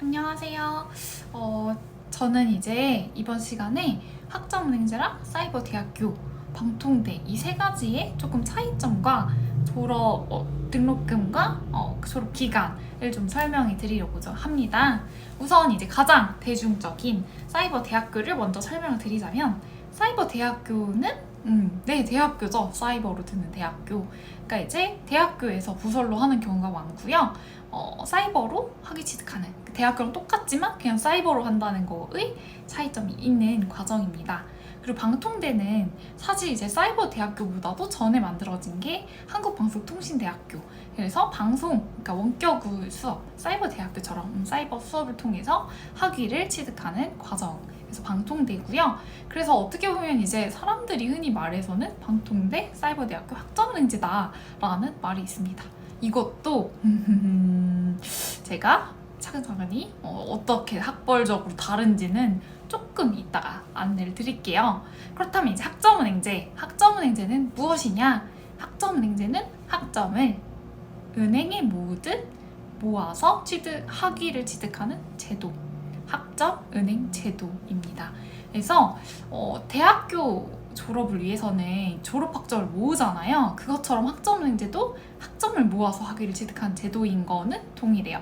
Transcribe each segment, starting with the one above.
안녕하세요. 어, 저는 이제 이번 시간에 학점은행제랑 사이버 대학교, 방통대 이 세 가지의 조금 차이점과 졸업 어, 등록금과 어, 그 졸업 기간을 좀 설명해 드리려고 합니다. 우선 이제 가장 대중적인 사이버 대학교를 먼저 설명을 드리자면 사이버 대학교는 음, 네, 대학교죠. 사이버로 듣는 대학교. 그러니까 이제 대학교에서 부설로 하는 경우가 많고요. 어, 사이버로 학위 취득하는 그 대학교랑 똑같지만 그냥 사이버로 한다는 거의 차이점이 있는 과정입니다. 그리고 방통대는 사실 이제 사이버 대학교보다도 전에 만들어진 게 한국방송통신대학교. 그래서 방송, 그러니까 원격의 수업, 사이버 대학교처럼 음, 사이버 수업을 통해서 학위를 취득하는 과정. 그래서 방통대고요. 그래서 어떻게 보면 이제 사람들이 흔히 말해서는 방통대 사이버 대학교 학점은행제다라는 말이 있습니다. 이것도 제가 차근차근히 어, 떻게 학벌적으로 다른지는 조금 이따가 안내를 드릴게요. 그렇다면 이제 학점은행제, 학점은행제는 무엇이냐? 학점은행제는 학점을 은행에 모으듯 모아서 취득 학위를 취득하는 제도. 학점 은행 제도입니다. 그래서 어, 대학교 졸업을 위해서는 졸업 학점을 모으잖아요. 그것처럼 학점 은행제도 학점을 모아서 학위를 취득한 제도인 거는 동일해요.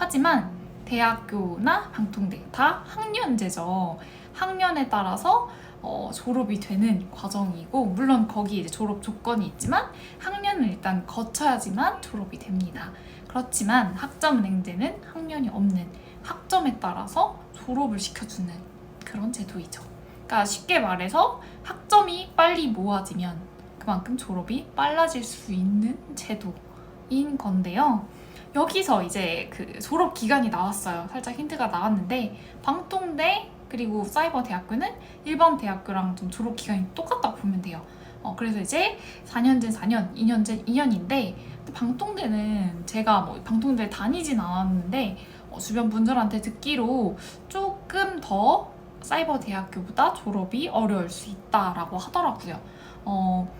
하지만 대학교나 방통대 다 학년제죠. 학년에 따라서 어, 졸업이 되는 과정이고 물론 거기 이제 졸업 조건이 있지만 학년을 일단 거쳐야지만 졸업이 됩니다. 그렇지만 학점은행제는 학년이 없는 학점에 따라서 졸업을 시켜주는 그런 제도이죠. 그러니까 쉽게 말해서 학점이 빨리 모아지면 그만큼 졸업이 빨라질 수 있는 제도인 건데요. 여기서 이제 그 졸업 기간이 나왔어요. 살짝 힌트가 나왔는데 방통대 그리고 사이버 대학교는 일반 대학교랑 좀 졸업 기간이 똑같다고 보면 돼요. 어, 그래서 이제 4년제 4년, 2년제 2년인데 방통대는 제가 뭐 방통대 다니진 않았는데 어, 주변 분들한테 듣기로 조금 더 사이버 대학교보다 졸업이 어려울 수 있다라고 하더라고요. 어,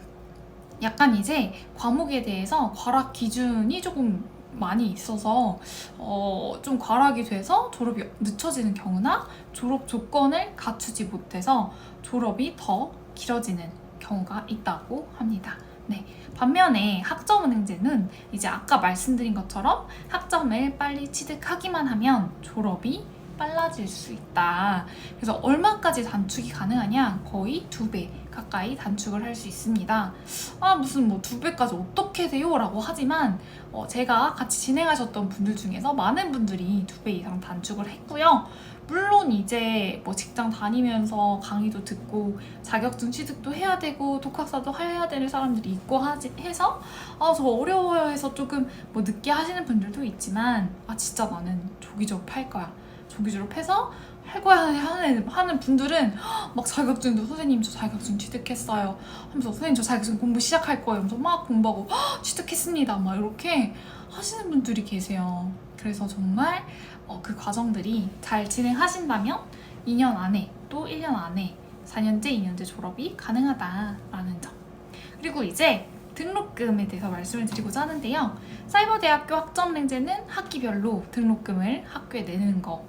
약간 이제 과목에 대해서 과락 기준이 조금 많이 있어서 어, 좀 과락이 돼서 졸업이 늦춰지는 경우나 졸업 조건을 갖추지 못해서 졸업이 더 길어지는 경우가 있다고 합니다. 네. 반면에 학점은행제는 이제 아까 말씀드린 것처럼 학점을 빨리 취득하기만 하면 졸업이 빨라질 수 있다. 그래서 얼마까지 단축이 가능하냐? 거의 두 배 가까이 단축을 할 수 있습니다. 아, 무슨 뭐 두 배까지 어떻게 돼요? 라고 하지만 어, 제가 같이 진행하셨던 분들 중에서 많은 분들이 두 배 이상 단축을 했고요. 물론 이제 뭐 직장 다니면서 강의도 듣고 자격증 취득도 해야 되고 독학사도 해야 되는 사람들이 있고 하지, 해서 아 저 어려워요 해서 조금 뭐 늦게 하시는 분들도 있지만 아 진짜 나는 조기 졸업할 거야 조기 졸업해서 할 거야 하는, 하는 분들은 막 자격증도 선생님 저 자격증 취득했어요. 하면서 선생님 저 자격증 공부 시작할 거예요. 하면서 막 공부하고 취득했습니다. 막 이렇게 하시는 분들이 계세요. 그래서 정말 어, 그 과정들이 잘 진행하신다면 2년 안에 또 1년 안에 4년제, 2년제 졸업이 가능하다라는 점. 그리고 이제 등록금에 대해서 말씀을 드리고자 하는데요. 사이버대학교 학점랭제는 학기별로 등록금을 학교에 내는 거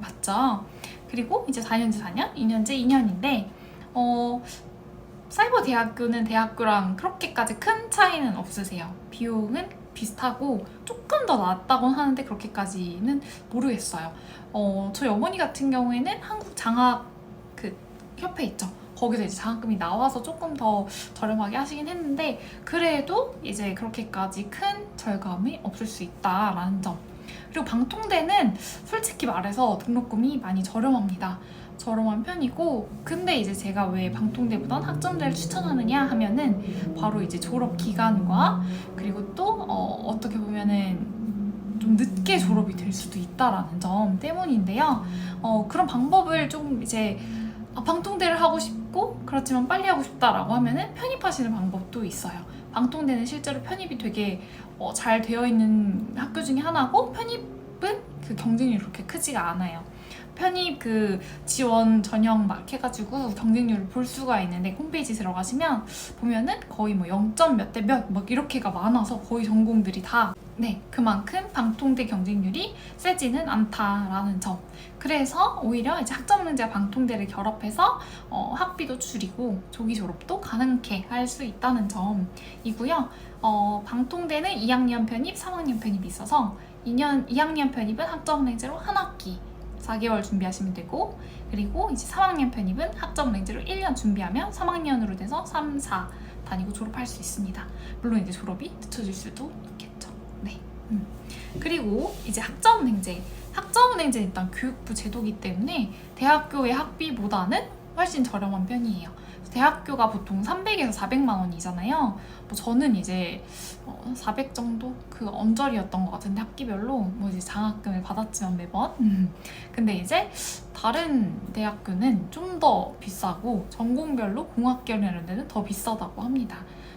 맞죠? 그리고 이제 4년제 4년, 2년제 2년인데 어, 사이버 대학교는 대학교랑 그렇게까지 큰 차이는 없으세요. 비용은 비슷하고 조금 더 낫다고 하는데 그렇게까지는 모르겠어요. 어, 저희 어머니 같은 경우에는 한국 장학 그 협회 있죠. 거기서 이제 장학금이 나와서 조금 더 저렴하게 하시긴 했는데 그래도 이제 그렇게까지 큰 절감이 없을 수 있다라는 점. 그리고 방통대는 솔직히 말해서 등록금이 많이 저렴합니다. 저렴한 편이고 근데 이제 제가 왜 방통대보단 학점대를 추천하느냐 하면은 바로 이제 졸업 기간과 그리고 또 어, 떻게 보면은 좀 늦게 졸업이 될 수도 있다라는 점 때문인데요. 어, 그런 방법을 좀 이제 아, 방통대를 하고 싶고 그렇지만 빨리 하고 싶다라고 하면은 편입하시는 방법도 있어요. 방통대는 실제로 편입이 되게 어, 잘 되어 있는 학교 중에 하나고 편입은 그 경쟁률이 그렇게 크지가 않아요. 편입 그 지원 전형 막 해가지고 경쟁률을 볼 수가 있는데 홈페이지 들어가시면 보면은 거의 뭐 0. 몇 대 몇 막 이렇게가 많아서 거의 전공들이 다 네, 그만큼 방통대 경쟁률이 세지는 않다라는 점. 그래서 오히려 이제 학점 문제와 방통대를 결합해서 어, 학비도 줄이고 조기 졸업도 가능케 할 수 있다는 점이고요. 어, 방통대는 2학년 편입, 3학년 편입이 있어서 2년 2학년 편입은 학점은행제로 한 학기 4개월 준비하시면 되고 그리고 이제 3학년 편입은 학점은행제로 1년 준비하면 3학년으로 돼서 3, 4 다니고 졸업할 수 있습니다. 물론 이제 졸업이 늦춰질 수도 있겠죠. 네. 음. 그리고 이제 학점은행제. 학점은행제 일단 교육부 제도기 때문에 대학교의 학비보다는 훨씬 저렴한 편이에요. 대학교가 보통 300에서 400만 원이잖아요. 뭐 저는 이제 어, 400 정도 그 언저리였던 것 같은데 학기별로 뭐 이제 장학금을 받았지만 매번. 음. 근데 이제 다른 대학교는 좀 더 비싸고 전공별로 공학계열 이런 데는 더 비싸다고 합니다.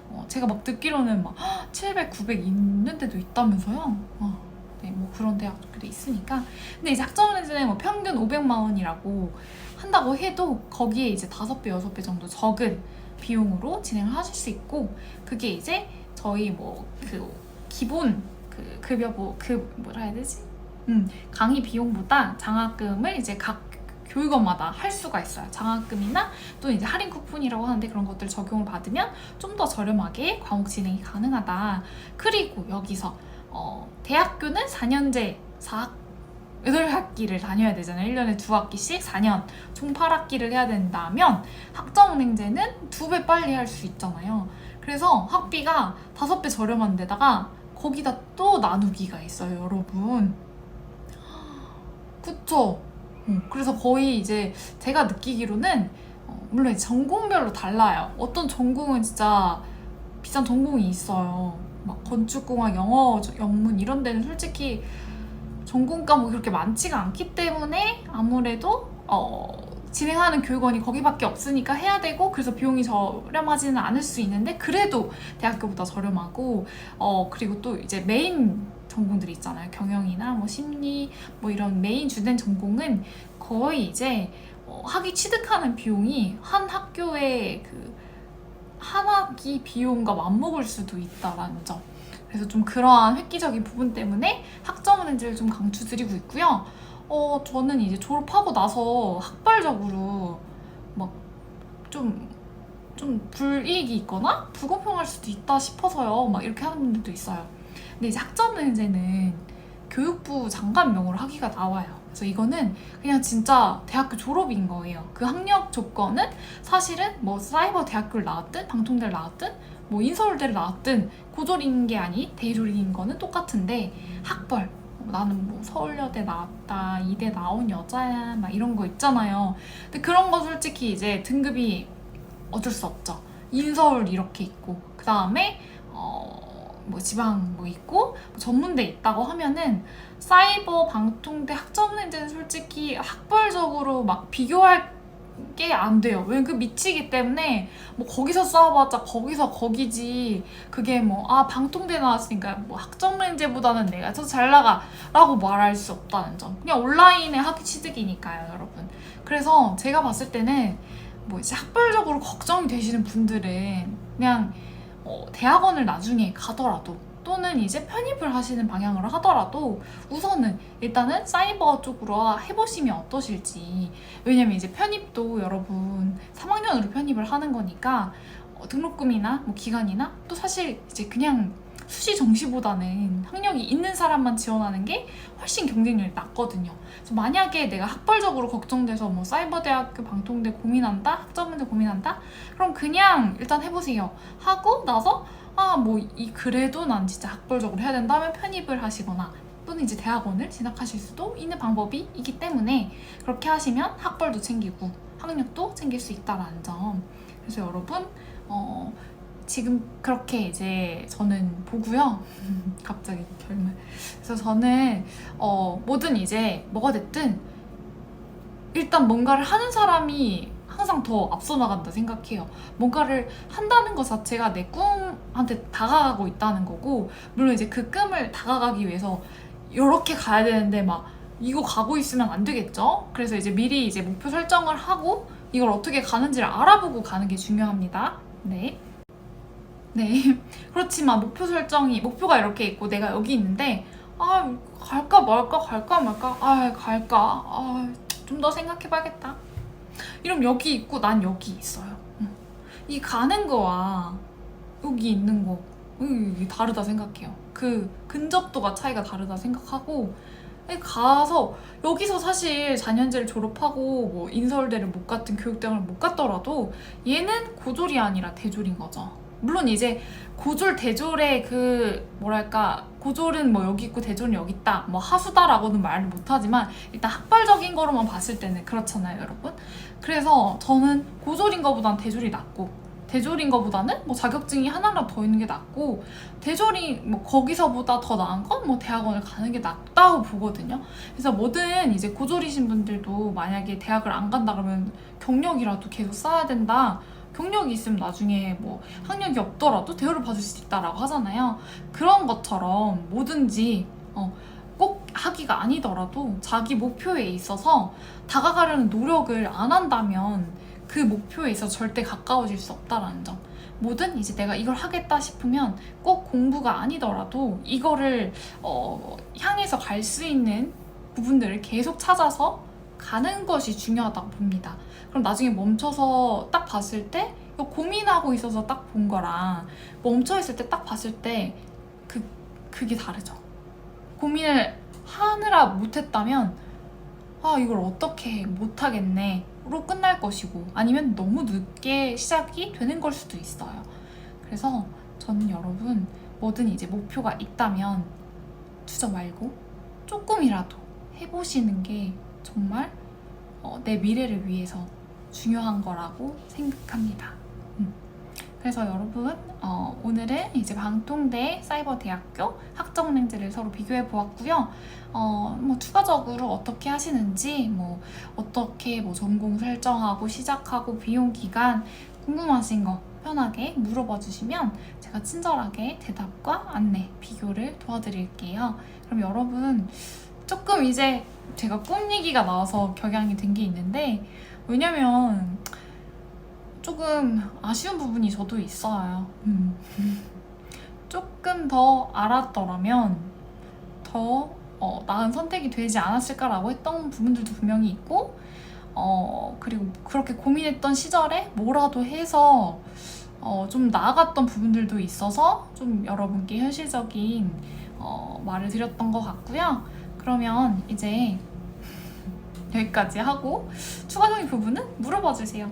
어, 제가 막 듣기로는 막 700, 900 있는 데도 있다면서요. 어, 네, 뭐 그런 대학들이 있으니까. 근데 이제 학점은행제는 뭐 평균 500만 원이라고 한다고 해도 거기에 이제 5배, 6배 정도 적은 비용으로 진행을 하실 수 있고 그게 이제 저희 뭐 그 기본 그 급여 뭐 그 뭐라 해야 되지? 음, 강의 비용보다 장학금을 이제 각 교육원마다 할 수가 있어요. 장학금이나 또 이제 할인 쿠폰이라고 하는데 그런 것들 적용을 받으면 좀 더 저렴하게 과목 진행이 가능하다. 그리고 여기서 어, 대학교는 4년제 4학 8학기를 다녀야 되잖아요. 1년에 2학기씩 4년 총 8학기를 해야 된다면 학점은행제는 2배 빨리 할 수 있잖아요. 그래서 학비가 5배 저렴한 데다가 거기다 또 나누기가 있어요, 여러분. 그쵸? 음, 그래서 거의 이제 제가 느끼기로는 어, 물론 전공별로 달라요. 어떤 전공은 진짜 비싼 전공이 있어요. 막 건축공학, 영어, 영문 이런 데는 솔직히 전공 과목이 그렇게 많지가 않기 때문에 아무래도 어, 진행하는 교육원이 거기밖에 없으니까 해야 되고 그래서 비용이 저렴하지는 않을 수 있는데 그래도 대학교보다 저렴하고 어 그리고 또 이제 메인 전공들이 있잖아요 경영이나 뭐 심리 뭐 이런 메인 주된 전공은 거의 이제 어, 학위 취득하는 비용이 한 학교의 그 한 학기 비용과 맞먹을 수도 있다라는 점. 그래서 좀 그러한 획기적인 부분 때문에 학점은행제를 좀 강추드리고 있고요. 어, 저는 이제 졸업하고 나서 학발적으로 막 좀, 좀 불이익이 있거나 불공평할 수도 있다 싶어서요. 막 이렇게 하는 분들도 있어요. 근데 이제 학점은행제는 교육부 장관 명으로 학위가 나와요. 그래서 이거는 그냥 진짜 대학교 졸업인 거예요. 그 학력 조건은 사실은 뭐 사이버 대학교를 나왔든 방통대를 나왔든 뭐 인서울대를 나왔든 고졸인 게 아닌 대졸인 거는 똑같은데 학벌 뭐 나는 뭐 서울여대 나왔다 이대 나온 여자야 막 이런 거 있잖아요. 근데 그런 거 솔직히 이제 등급이 어쩔 수 없죠. 인서울 이렇게 있고 그 다음에 어 뭐 지방 뭐 있고 뭐 전문대 있다고 하면은 사이버 방통대 학점은행제는 솔직히 학벌적으로 막 비교할 게 안 돼요. 왜냐면 그 미치기 때문에 뭐 거기서 싸워봤자 거기서 거기지. 그게 뭐 아 방통대 나왔으니까 뭐 학점은행제보다는 내가 더 잘 나가라고 말할 수 없다는 점. 그냥 온라인의 학위 취득이니까요, 여러분. 그래서 제가 봤을 때는 뭐 이제 학벌적으로 걱정이 되시는 분들은 그냥 어, 대학원을 나중에 가더라도 또는 이제 편입을 하시는 방향으로 하더라도 우선은 일단은 사이버 쪽으로 해보시면 어떠실지 왜냐면 이제 편입도 여러분 3학년으로 편입을 하는 거니까 어, 등록금이나 뭐 기간이나 또 사실 이제 그냥 수시 정시보다는 학력이 있는 사람만 지원하는 게 훨씬 경쟁률이 낮거든요. 그래서 만약에 내가 학벌적으로 걱정돼서 뭐 사이버 대학교 방통대 고민한다, 학점문제 고민한다, 그럼 그냥 일단 해보세요. 하고 나서 아 뭐 이 그래도 난 진짜 학벌적으로 해야 된다 하면 편입을 하시거나 또는 이제 대학원을 진학하실 수도 있는 방법이 있기 때문에 그렇게 하시면 학벌도 챙기고 학력도 챙길 수 있다라는 점. 그래서 여러분 어 지금 그렇게 이제 저는 보고요. 갑자기 결말. 그래서 저는 어 뭐든 이제 뭐가 됐든 일단 뭔가를 하는 사람이 항상 더 앞서 나간다 생각해요. 뭔가를 한다는 것 자체가 내 꿈한테 다가가고 있다는 거고, 물론 이제 그 꿈을 다가가기 위해서 이렇게 가야 되는데 막 이거 가고 있으면 안 되겠죠? 그래서 이제 미리 이제 목표 설정을 하고 이걸 어떻게 가는지를 알아보고 가는 게 중요합니다. 네. 네. 그렇지만 목표 설정이 목표가 이렇게 있고 내가 여기 있는데 아 갈까 말까 갈까 말까 아 갈까 아 좀 더 생각해 봐야겠다. 이러면 여기 있고 난 여기 있어요. 응. 이 가는 거와 여기 있는 거 이게 다르다 생각해요. 그 근접도가 차이가 다르다 생각하고 가서 여기서 사실 4년제를 졸업하고 뭐 인서울대를 못 갔든 교육대학을 못 갔더라도 얘는 고졸이 아니라 대졸인 거죠. 물론 이제 고졸 대졸의 그 뭐랄까 고졸은 뭐 여기 있고 대졸은 여기 있다 뭐 하수다라고는 말을 못하지만 일단 학벌적인 거로만 봤을 때는 그렇잖아요 여러분. 그래서 저는 고졸인 거보단 대졸이 낫고 대졸인 거보다는 뭐 자격증이 하나라도 더 있는 게 낫고 대졸이 뭐 거기서보다 더 나은 건 뭐 대학원을 가는 게 낫다고 보거든요. 그래서 뭐든 이제 고졸이신 분들도 만약에 대학을 안 간다 그러면 경력이라도 계속 쌓아야 된다 경력이 있으면 나중에 뭐 학력이 없더라도 대우를 받을 수 있다라고 하잖아요. 그런 것처럼 뭐든지 어, 꼭 하기가 아니더라도 자기 목표에 있어서 다가가려는 노력을 안 한다면 그 목표에 있어서 절대 가까워질 수 없다라는 점. 뭐든 이제 내가 이걸 하겠다 싶으면 꼭 공부가 아니더라도 이거를 어, 향해서 갈 수 있는 부분들을 계속 찾아서 가는 것이 중요하다고 봅니다. 그럼 나중에 멈춰서 딱 봤을 때 고민하고 있어서 딱 본 거랑 멈춰 있을 때 딱 봤을 때 그 그게 다르죠. 고민을 하느라 못했다면 아 이걸 어떻게 못하겠네 로 끝날 것이고 아니면 너무 늦게 시작이 되는 걸 수도 있어요. 그래서 저는 여러분 뭐든 이제 목표가 있다면 투자 말고 조금이라도 해보시는 게 정말 어, 내 미래를 위해서 중요한 거라고 생각합니다. 음. 그래서 여러분 어, 오늘은 이제 방통대 사이버대학교 학점랭제를 서로 비교해 보았고요. 어, 뭐 추가적으로 어떻게 하시는지 뭐 어떻게 뭐 전공 설정하고 시작하고 비용 기간 궁금하신 거 편하게 물어봐 주시면 제가 친절하게 대답과 안내 비교를 도와드릴게요. 그럼 여러분 조금 이제 제가 꿈 얘기가 나와서 격양이 된 게 있는데 왜냐면 조금 아쉬운 부분이 저도 있어요. 음. 조금 더 알았더라면 더 어, 나은 선택이 되지 않았을까라고 했던 부분들도 분명히 있고 어, 그리고 그렇게 고민했던 시절에 뭐라도 해서 어, 좀 나아갔던 부분들도 있어서 좀 여러분께 현실적인 어, 말을 드렸던 것 같고요. 그러면 이제 여기까지 하고 추가적인 부분은 물어봐 주세요.